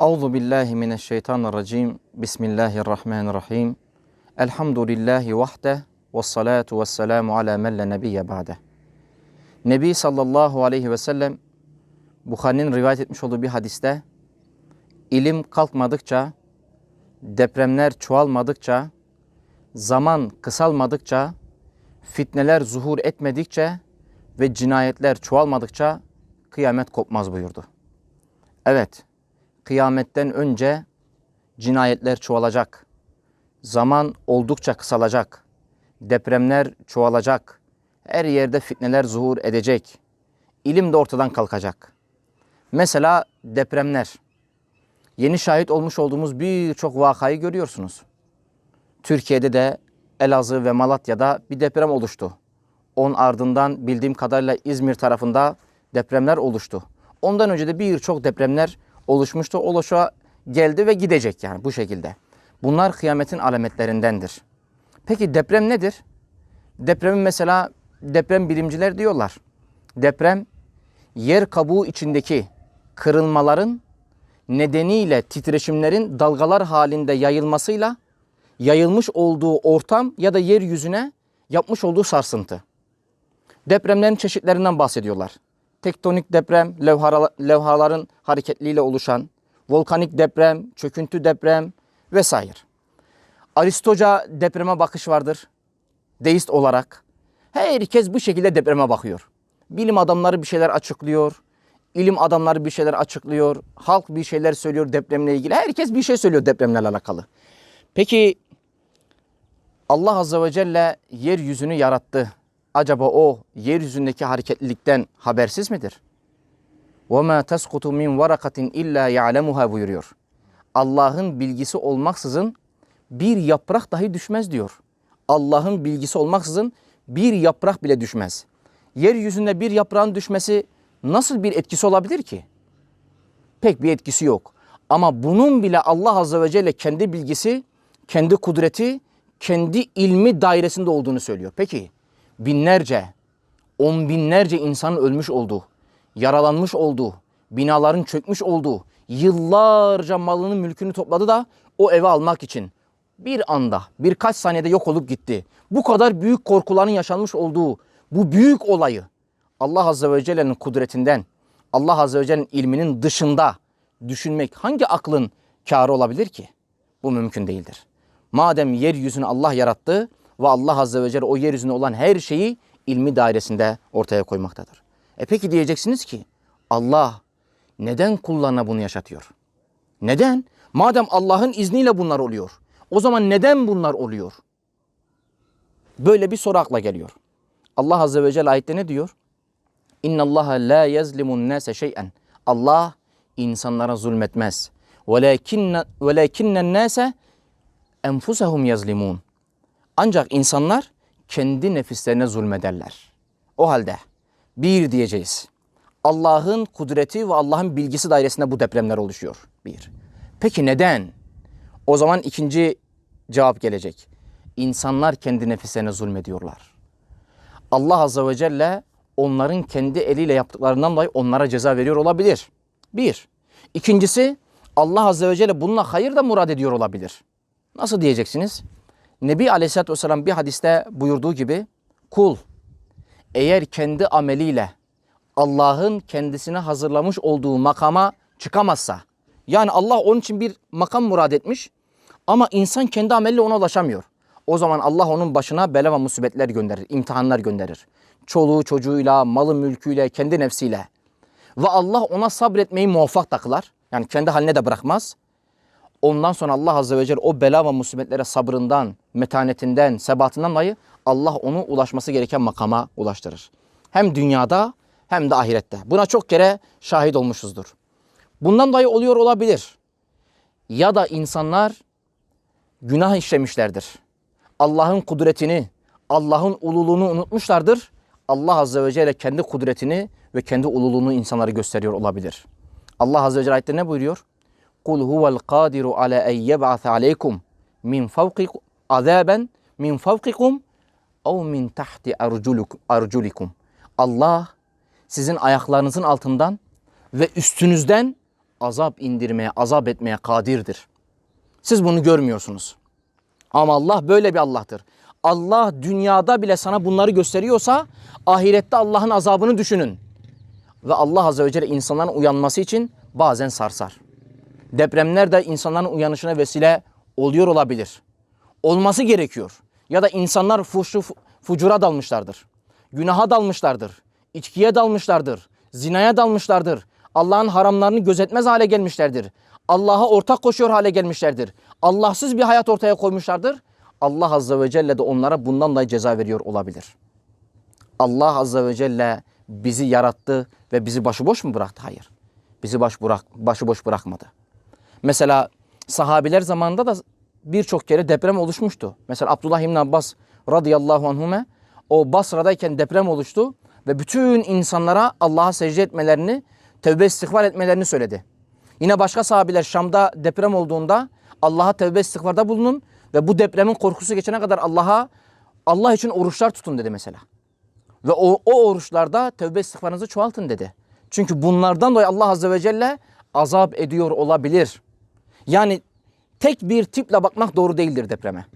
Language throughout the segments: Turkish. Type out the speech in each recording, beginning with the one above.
Euzu billahi mineşşeytanirracim. Bismillahirrahmanirrahim. Elhamdülillahi vahde ve salatu ve selamu ala men la nebiyye ba'de. Nebi sallallahu aleyhi ve sellem Bukhari'nin rivayet etmiş olduğu bir hadiste ilim kalkmadıkça, depremler çoğalmadıkça, zaman kısalmadıkça, fitneler zuhur etmedikçe ve cinayetler çoğalmadıkça kıyamet kopmaz buyurdu. Evet, kıyametten önce cinayetler çoğalacak. Zaman oldukça kısalacak. Depremler çoğalacak. Her yerde fitneler zuhur edecek. İlim de ortadan kalkacak. Mesela depremler. Yeni şahit olmuş olduğumuz birçok vakayı görüyorsunuz. Türkiye'de de Elazığ ve Malatya'da bir deprem oluştu. Onun ardından bildiğim kadarıyla İzmir tarafında depremler oluştu. Ondan önce de birçok depremler oluşmuştu. Oluşa geldi ve gidecek yani bu şekilde. Bunlar kıyametin alametlerindendir. Peki deprem nedir? Depremin mesela deprem bilimciler diyorlar. Deprem yer kabuğu içindeki kırılmaların nedeniyle titreşimlerin dalgalar halinde yayılmasıyla yayılmış olduğu ortam ya da yeryüzüne yapmış olduğu sarsıntı. Depremlerin çeşitlerinden bahsediyorlar. Tektonik deprem, levhaların hareketliğiyle oluşan, volkanik deprem, çöküntü deprem vesaire. Aristoca depreme bakış vardır. Deist olarak. Herkes bu şekilde depreme bakıyor. Bilim adamları bir şeyler açıklıyor. ilim adamları bir şeyler açıklıyor. Halk bir şeyler söylüyor depremle ilgili. Herkes bir şey söylüyor depremle alakalı. Peki Allah Azze ve Celle yeryüzünü yarattı Acaba o yeryüzündeki hareketlilikten habersiz midir? وَمَا تَسْقُطُ مِنْ وَرَقَةٍ اِلَّا يَعْلَمُهَا buyuruyor. Allah'ın bilgisi olmaksızın bir yaprak dahi düşmez diyor. Allah'ın bilgisi olmaksızın bir yaprak bile düşmez. Yeryüzünde bir yaprağın düşmesi nasıl bir etkisi olabilir ki? Pek bir etkisi yok. Ama bunun bile Allah Azze ve Celle kendi bilgisi, kendi kudreti, kendi ilmi dairesinde olduğunu söylüyor. Peki binlerce, on binlerce insanın ölmüş olduğu, yaralanmış olduğu, binaların çökmüş olduğu, yıllarca malını mülkünü topladı da o eve almak için bir anda birkaç saniyede yok olup gitti. Bu kadar büyük korkuların yaşanmış olduğu bu büyük olayı Allah Azze ve Celle'nin kudretinden, Allah Azze ve Celle'nin ilminin dışında düşünmek hangi aklın kârı olabilir ki? Bu mümkün değildir. Madem yeryüzünü Allah yarattı ve Allah Azze ve Celle o yeryüzünde olan her şeyi ilmi dairesinde ortaya koymaktadır. E peki diyeceksiniz ki Allah neden kullarına bunu yaşatıyor? Neden? Madem Allah'ın izniyle bunlar oluyor. O zaman neden bunlar oluyor? Böyle bir soru akla geliyor. Allah Azze ve Celle ayette ne diyor? İnna Allah la yazlimun nase şey'en. Allah insanlara zulmetmez. Velakinne velakinnen nase enfusahum yazlimun. Ancak insanlar kendi nefislerine zulmederler. O halde bir diyeceğiz. Allah'ın kudreti ve Allah'ın bilgisi dairesinde bu depremler oluşuyor. Bir. Peki neden? O zaman ikinci cevap gelecek. İnsanlar kendi nefislerine zulmediyorlar. Allah Azze ve Celle onların kendi eliyle yaptıklarından dolayı onlara ceza veriyor olabilir. Bir. İkincisi Allah Azze ve Celle bununla hayır da murad ediyor olabilir. Nasıl diyeceksiniz? Nebi Aleyhisselatü Vesselam bir hadiste buyurduğu gibi kul eğer kendi ameliyle Allah'ın kendisine hazırlamış olduğu makama çıkamazsa yani Allah onun için bir makam murad etmiş ama insan kendi ameliyle ona ulaşamıyor. O zaman Allah onun başına bela ve musibetler gönderir, imtihanlar gönderir. Çoluğu çocuğuyla, malı mülküyle, kendi nefsiyle. Ve Allah ona sabretmeyi muvaffak da kılar. Yani kendi haline de bırakmaz. Ondan sonra Allah Azze ve Celle o bela ve musibetlere sabrından, metanetinden, sebatından dolayı Allah onu ulaşması gereken makama ulaştırır. Hem dünyada hem de ahirette. Buna çok kere şahit olmuşuzdur. Bundan dolayı oluyor olabilir. Ya da insanlar günah işlemişlerdir. Allah'ın kudretini, Allah'ın ululuğunu unutmuşlardır. Allah Azze ve Celle kendi kudretini ve kendi ululuğunu insanlara gösteriyor olabilir. Allah Azze ve Celle ayette ne buyuruyor? Kul huvel kadiru ala en yeb'athe aleykum min fevkikum azaben min fevkikum ev min tahti arjulikum. Allah sizin ayaklarınızın altından ve üstünüzden azap indirmeye, azap etmeye kadirdir. Siz bunu görmüyorsunuz. Ama Allah böyle bir Allah'tır. Allah dünyada bile sana bunları gösteriyorsa ahirette Allah'ın azabını düşünün. Ve Allah Azze ve Celle insanların uyanması için bazen sarsar. Depremler de insanların uyanışına vesile oluyor olabilir. Olması gerekiyor. Ya da insanlar fuşu, fucura dalmışlardır. Günaha dalmışlardır. içkiye dalmışlardır. Zinaya dalmışlardır. Allah'ın haramlarını gözetmez hale gelmişlerdir. Allah'a ortak koşuyor hale gelmişlerdir. Allahsız bir hayat ortaya koymuşlardır. Allah Azze ve Celle de onlara bundan dolayı ceza veriyor olabilir. Allah Azze ve Celle bizi yarattı ve bizi başıboş mu bıraktı? Hayır. Bizi baş bırak, başıboş bırakmadı. Mesela sahabiler zamanında da birçok kere deprem oluşmuştu. Mesela Abdullah İbn Abbas radıyallahu anhume o Basra'dayken deprem oluştu ve bütün insanlara Allah'a secde etmelerini, tevbe istiğfar etmelerini söyledi. Yine başka sahabiler Şam'da deprem olduğunda Allah'a tevbe istiğfarda bulunun ve bu depremin korkusu geçene kadar Allah'a Allah için oruçlar tutun dedi mesela. Ve o, o oruçlarda tevbe istiğfarınızı çoğaltın dedi. Çünkü bunlardan dolayı Allah Azze ve Celle azap ediyor olabilir. Yani tek bir tiple bakmak doğru değildir depreme.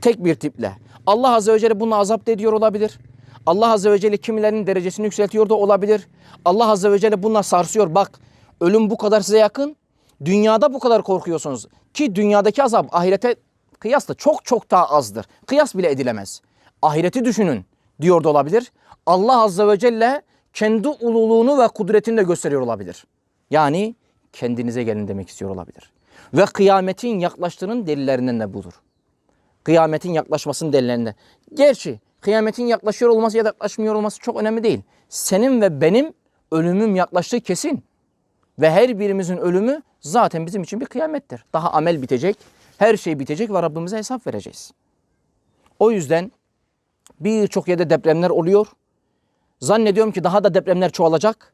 Tek bir tiple. Allah Azze ve Celle bunu azap ediyor olabilir. Allah Azze ve Celle kimilerinin derecesini yükseltiyor da olabilir. Allah Azze ve Celle bununla sarsıyor. Bak ölüm bu kadar size yakın. Dünyada bu kadar korkuyorsunuz. Ki dünyadaki azap ahirete kıyasla çok çok daha azdır. Kıyas bile edilemez. Ahireti düşünün diyor da olabilir. Allah Azze ve Celle kendi ululuğunu ve kudretini de gösteriyor olabilir. Yani kendinize gelin demek istiyor olabilir. Ve kıyametin yaklaştığının delillerinden de budur. Kıyametin yaklaşmasının delillerinden. Gerçi kıyametin yaklaşıyor olması ya da yaklaşmıyor olması çok önemli değil. Senin ve benim ölümüm yaklaştığı kesin. Ve her birimizin ölümü zaten bizim için bir kıyamettir. Daha amel bitecek, her şey bitecek ve Rabbimize hesap vereceğiz. O yüzden birçok yerde depremler oluyor. Zannediyorum ki daha da depremler çoğalacak.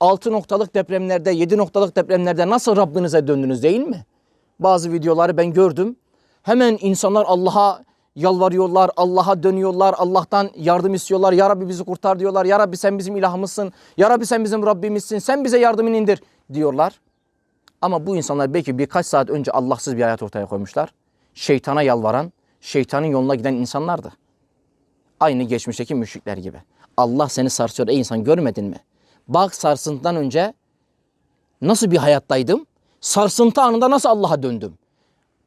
6 noktalık depremlerde, 7 noktalık depremlerde nasıl Rabbinize döndünüz değil mi? Bazı videoları ben gördüm. Hemen insanlar Allah'a yalvarıyorlar, Allah'a dönüyorlar, Allah'tan yardım istiyorlar. Ya Rabbi bizi kurtar diyorlar. Ya Rabbi sen bizim ilahımızsın. Ya Rabbi sen bizim Rabbimizsin. Sen bize yardımını indir diyorlar. Ama bu insanlar belki birkaç saat önce Allahsız bir hayat ortaya koymuşlar. Şeytana yalvaran, şeytanın yoluna giden insanlardı. Aynı geçmişteki müşrikler gibi. Allah seni sarsıyor ey insan görmedin mi? Bak sarsıntıdan önce nasıl bir hayattaydım? Sarsıntı anında nasıl Allah'a döndüm?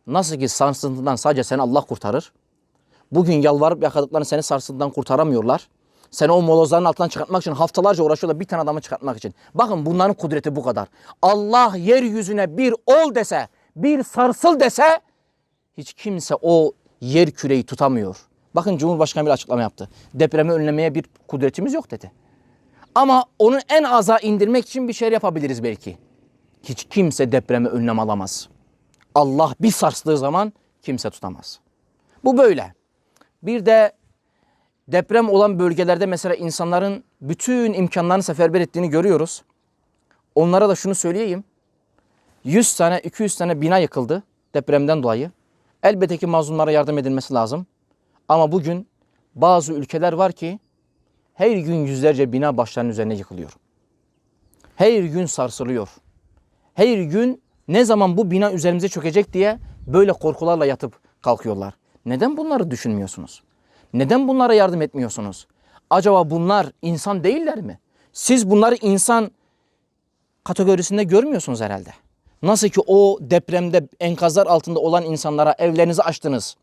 Nasıl ki sarsıntıdan sadece seni Allah kurtarır. Bugün yalvarıp yakadıklarını seni sarsıntıdan kurtaramıyorlar. Seni o molozların altından çıkartmak için haftalarca uğraşıyorlar bir tane adamı çıkartmak için. Bakın bunların kudreti bu kadar. Allah yeryüzüne bir ol dese, bir sarsıl dese hiç kimse o yer küreyi tutamıyor. Bakın Cumhurbaşkanı bir açıklama yaptı. Depremi önlemeye bir kudretimiz yok dedi. Ama onu en aza indirmek için bir şey yapabiliriz belki. Hiç kimse depremi önlem alamaz. Allah bir sarstığı zaman kimse tutamaz. Bu böyle. Bir de deprem olan bölgelerde mesela insanların bütün imkanlarını seferber ettiğini görüyoruz. Onlara da şunu söyleyeyim. 100 tane 200 tane bina yıkıldı depremden dolayı. Elbette ki mazlumlara yardım edilmesi lazım. Ama bugün bazı ülkeler var ki her gün yüzlerce bina başlarının üzerine yıkılıyor. Her gün sarsılıyor. Her gün ne zaman bu bina üzerimize çökecek diye böyle korkularla yatıp kalkıyorlar. Neden bunları düşünmüyorsunuz? Neden bunlara yardım etmiyorsunuz? Acaba bunlar insan değiller mi? Siz bunları insan kategorisinde görmüyorsunuz herhalde. Nasıl ki o depremde enkazlar altında olan insanlara evlerinizi açtınız.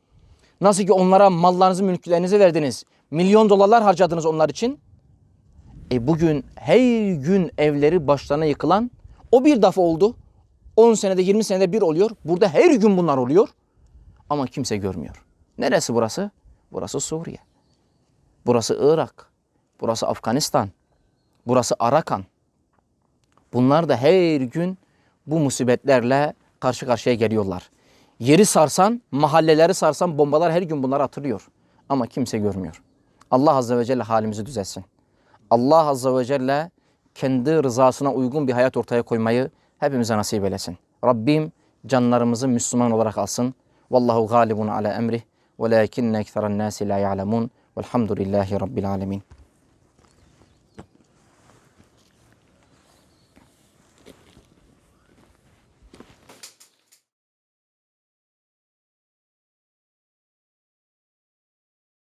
Nasıl ki onlara mallarınızı, mülklerinizi verdiniz. Milyon dolarlar harcadınız onlar için. E bugün her gün evleri başlarına yıkılan o bir defa oldu. 10 senede 20 senede bir oluyor. Burada her gün bunlar oluyor. Ama kimse görmüyor. Neresi burası? Burası Suriye. Burası Irak. Burası Afganistan. Burası Arakan. Bunlar da her gün bu musibetlerle karşı karşıya geliyorlar. Yeri sarsan, mahalleleri sarsan bombalar her gün bunları hatırlıyor. Ama kimse görmüyor. Allah Azze ve Celle halimizi düzelsin. Allah Azze ve Celle kendi rızasına uygun bir hayat ortaya koymayı hepimize nasip eylesin. Rabbim canlarımızı Müslüman olarak alsın. Vallahu galibun ala emrih. Velakinne ekseren nasi la ya'lemun. Velhamdülillahi Rabbil alemin.